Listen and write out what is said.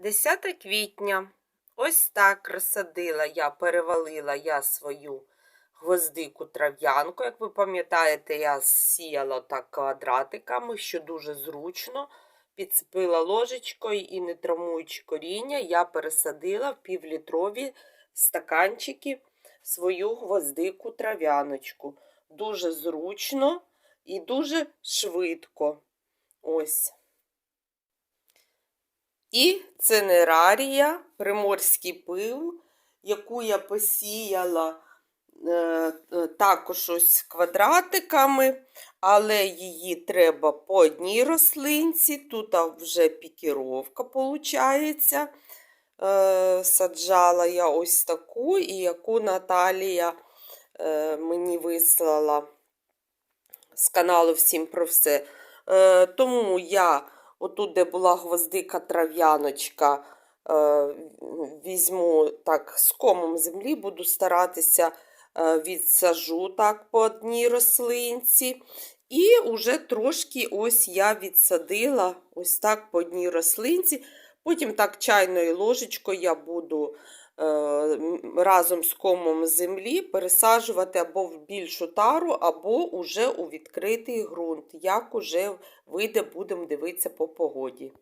10 квітня. Ось так розсадила я, перевалила я свою гвоздику трав'янку. Як ви пам'ятаєте, я сіяла так квадратиками, що дуже зручно. Підцепила ложечкою і не травмуючи коріння, я пересадила в півлітрові стаканчики свою гвоздику трав'яночку. Дуже зручно і дуже швидко. Ось. І цинерарія, приморський пил, яку я посіяла е, е, також ось квадратиками, але її треба по одній рослинці. Тут вже пікіровка виходить. Е, саджала я ось таку, і яку Наталія е, мені вислала з каналу Всім про все. Е, тому я отут, де була гвоздика трав'яночка, е, візьму так з комом землі, буду старатися е, відсажу так по одній рослинці. І вже трошки ось я відсадила ось так по одній рослинці. Потім так чайною ложечкою я буду разом з комом землі пересаджувати або в більшу тару, або уже у відкритий ґрунт. Як уже вийде, будемо дивитися по погоді.